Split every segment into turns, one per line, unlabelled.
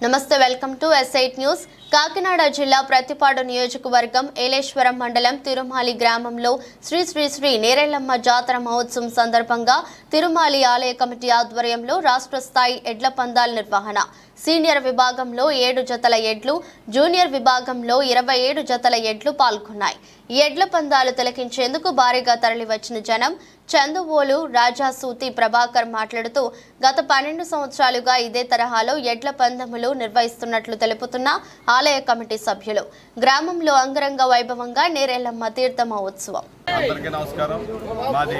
నమస్తే welcome to SIT news Kakinada జిల్లా ప్రతిపాడు నియోజకవర్గం ఏలేశ్వరం మండలం తిరుమాలి గ్రామంలో శ్రీ శ్రీ శ్రీ నేరెళ్ళమ్మ జాతర మహోత్సవం సందర్భంగా తిరుమాలి ఆలయ కమిటీ ఆధ్వర్యంలో రాష్ట్ర స్థాయి ఎడ్ల పందాల నిర్వహణ. సీనియర్ విభాగంలో ఏడు జతల ఎడ్లు జూనియర్ విభాగంలో ఇరవై ఏడు జతల ఎడ్లు పాల్గొన్నాయి. ఎడ్ల పందాలు తిలకించేందుకు భారీగా తరలివచ్చిన జనం చందువోలు రాజా సూతి ప్రభాకర్ మాట్లాడుతూ గత పన్నెండు సంవత్సరాలుగా ఇదే తరహాలో ఎడ్ల పందములు నిర్వహిస్తున్నట్లు తెలుపుతున్న ఆలయ కమిటీ సభ్యులు. గ్రామంలో అంగరంగ వైభవంగా నేరెళ్ళమ్మ తీర్థమ ఉత్సవం
అందరికీ నమస్కారం. మాది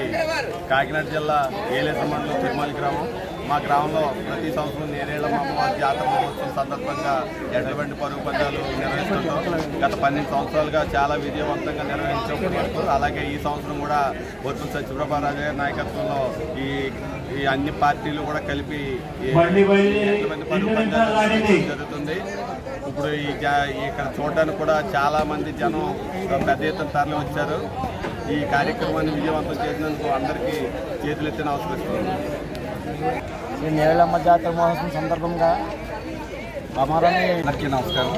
కాకినాడ జిల్లా ఏలేశ్వర మండలం తిరుమల గ్రామం. మా గ్రామంలో ప్రతి సంవత్సరం నేరేళ్ళ అమ్మవారి జాతర మహోత్సవం సందర్భంగా ఎడ్లబండి పరుగు పందాలు నిర్వహిస్తుంటాం. గత పన్నెండు సంవత్సరాలుగా చాలా విజయవంతంగా నిర్వహించబడుతూ అలాగే ఈ సంవత్సరం కూడా బొత్తుల సత్యప్రభారాజు గారి నాయకత్వంలో ఈ ఈ అన్ని పార్టీలు కూడా కలిపి ఎడ్లబండి పరుగు పందాలు. జరుగుతుంది. ఇప్పుడు ఈ ఇక్కడ చూడడానికి కూడా చాలా మంది జనం పెద్ద ఎత్తున తరలి వచ్చారు ఈ కార్యక్రమాన్ని విజయవంతం చేసినందుకు అందరికీ చేతులెత్తి నమస్కరిస్తున్నాను
శ్రీ నేరళమ్మ జాతర మహోత్సవం సందర్భంగా అమరాన్ని
అందరికీ నమస్కారం.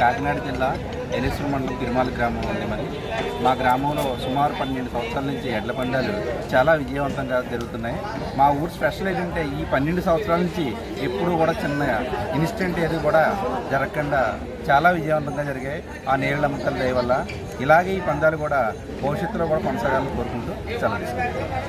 కాకినాడ జిల్లా ఎలేశ్వరం మండలం తిరుమల గ్రామం ఉంది మరి. మా గ్రామంలో సుమారు పన్నెండు సంవత్సరాల నుంచి ఎడ్ల పందాలు చాలా విజయవంతంగా జరుగుతున్నాయి. మా ఊరు స్పెషల్ ఏంటంటే ఈ పన్నెండు సంవత్సరాల నుంచి ఎప్పుడూ కూడా చిన్న ఇన్సిడెంట్ ఏది కూడా జరగకుండా చాలా విజయవంతంగా జరిగాయి. ఆ నీళ్ళ తల్లి దయ వల్ల ఇలాగే ఈ పందాలు కూడా భవిష్యత్తులో కూడా కొనసాగాలని కోరుకుంటూ సెలవు